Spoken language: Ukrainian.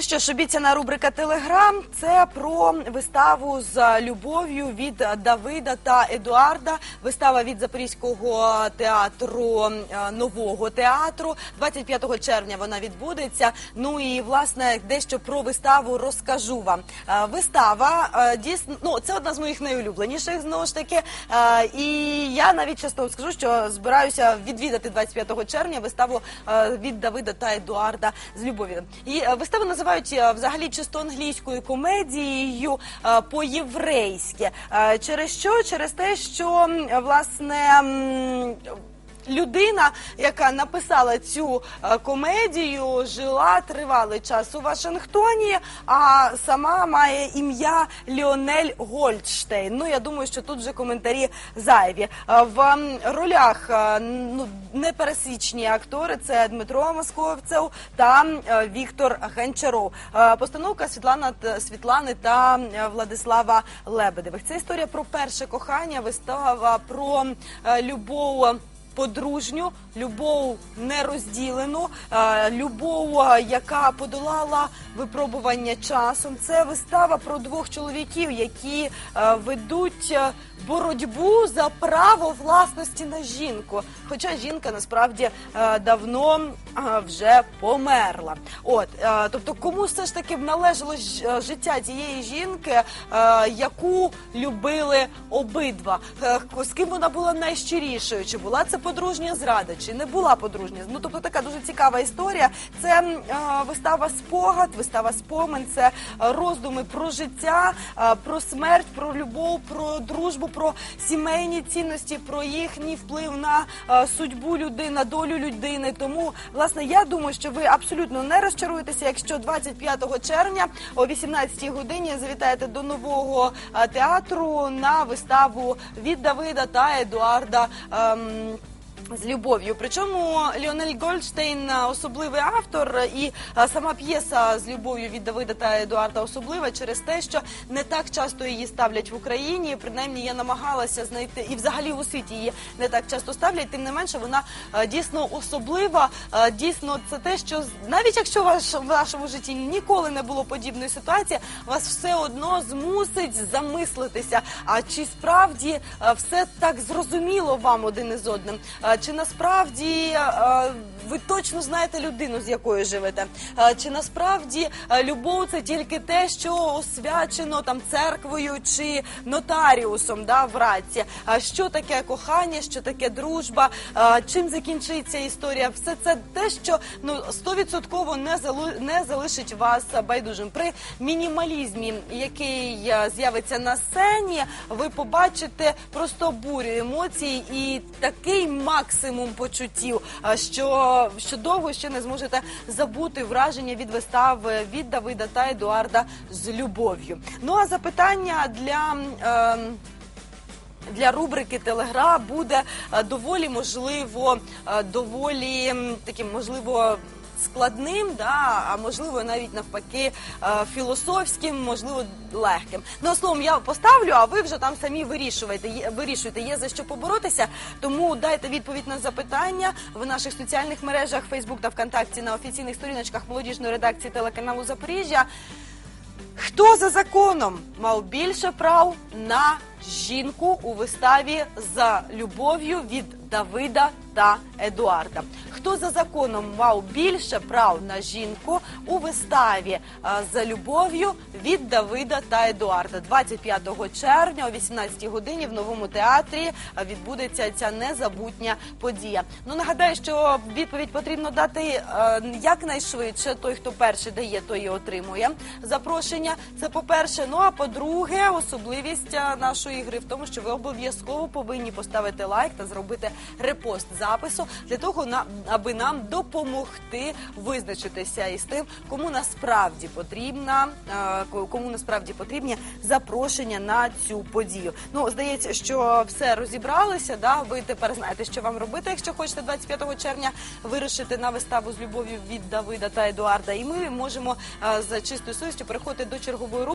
Ну що ж, обіцяна рубрика Телеграм це про виставу з любов'ю від Давида та Едуарда. Вистава від Запорізького театру е, нового театру. 25 червня вона відбудеться. Ну і власне дещо про виставу розкажу вам. Е, Вистава е, дійсно ну це одна з моїх найулюбленіших знову ж таки. І я навіть часто скажу, що збираюся відвідати 25 червня виставу від Давида та Едуарда з любов'ю. І е, виставу називають е, взагалі чисто англійською комедією е, по-єврейськи. Е, Через що? Через те, що власне. Людина, яка написала цю е, комедію, жила тривалий час у Вашингтоні, а сама має ім'я Ліонель Гольдштейн. Ну я думаю, що тут вже коментарі зайві. Е, В ролях е, ну непересічні актори це Дмитро Московцев та Віктор Гончаров. Е, Постановка Світлана Світлани та Владислава Лебедевих. Це історія про перше кохання, вистава про любов. Подружню, любов нерозділену, е, любов, е, яка подолала випробування часом. Це вистава про двох чоловіків, які е, ведуть боротьбу за право власності на жінку. Хоча жінка насправді давно вже померла. От, тобто, кому все ж таки б належало життя цієї жінки, яку любили обидва, з ким вона була найщирішою? Чи була це подружня зрада, чи не була подружня? Ну тобто така дуже цікава історія. Це е, вистава спогад, вистава спомин, це е, роздуми про життя, е, про смерть, про любов, про дружбу, про сімейні цінності, про їхній вплив на е, судьбу людини, на долю людини. Тому, власне, я думаю, що ви абсолютно не розчаруєтеся, якщо 25 червня о 18 годині завітаєте до нового е, театру на виставу від Давида та Едуарда. ем, з любов'ю. Причому Ліонель Гольдштейн е, особливий автор, е, і е, сама п'єса з любов'ю від Давида та Едуарда особлива через те, що не так часто її ставлять в Україні. Принаймні я намагалася знайти і взагалі у світі її не так часто ставлять. Тим не менше, вона дійсно особлива. Дійсно, це те, що навіть якщо ваш в вашому житті ніколи не було подібної ситуації, вас все одно змусить замислитися. А чи справді все так зрозуміло вам один із одним? Чи насправді е, ви точно знаєте людину, з якою живете? Е, Чи насправді е, любов це тільки те, що освячено там церквою чи нотаріусом да, в раці? А що таке кохання, що таке дружба? Е, Чим закінчиться історія? Все це те, що ну стовідсотково не залу- не залишить вас байдужим. При мінімалізмі, який з'явиться на сцені, ви побачите просто бурю емоцій і такий максимум почуттів, що, що довго ще не зможете забути враження від вистав від Давида та Едуарда з любов'ю. Ну а запитання для. Е, для рубрики Телегра буде е, доволі можливо, е, доволі таким можливо. Складним, да, а можливо навіть навпаки е, філософським, можливо, легким. Ну, словом, я поставлю, а ви вже там самі вирішуєте. Вирішуєте, є за що поборотися. Тому дайте відповідь на запитання в наших соціальних мережах Facebook та ВКонтакті на офіційних сторіночках молодіжної редакції телеканалу Запоріжжя. Хто за законом мав більше прав на жінку у виставі за любов'ю від Давида та Едуарда? Хто за законом мав більше прав на жінку у виставі за любов'ю від Давида та Едуарда? 25 червня о 18 годині в новому театрі відбудеться ця незабутня подія. Ну нагадаю, що відповідь потрібно дати якнайшвидше. Той, хто перший дає, той і отримує запрошення. Це по-перше. Ну а по-друге, особливість нашої гри в тому, що ви обов'язково повинні поставити лайк та зробити репост запису для того, аби нам допомогти визначитися із тим, кому насправді потрібна, е, ко- кому насправді потрібні запрошення на цю подію. Ну здається, що все розібралися. Да, ви тепер знаєте, що вам робити, якщо хочете 25 червня вирушити на виставу з любов'ю від Давида та Едуарда. І ми можемо е, з чистою совістю переходити до чергової рубрики.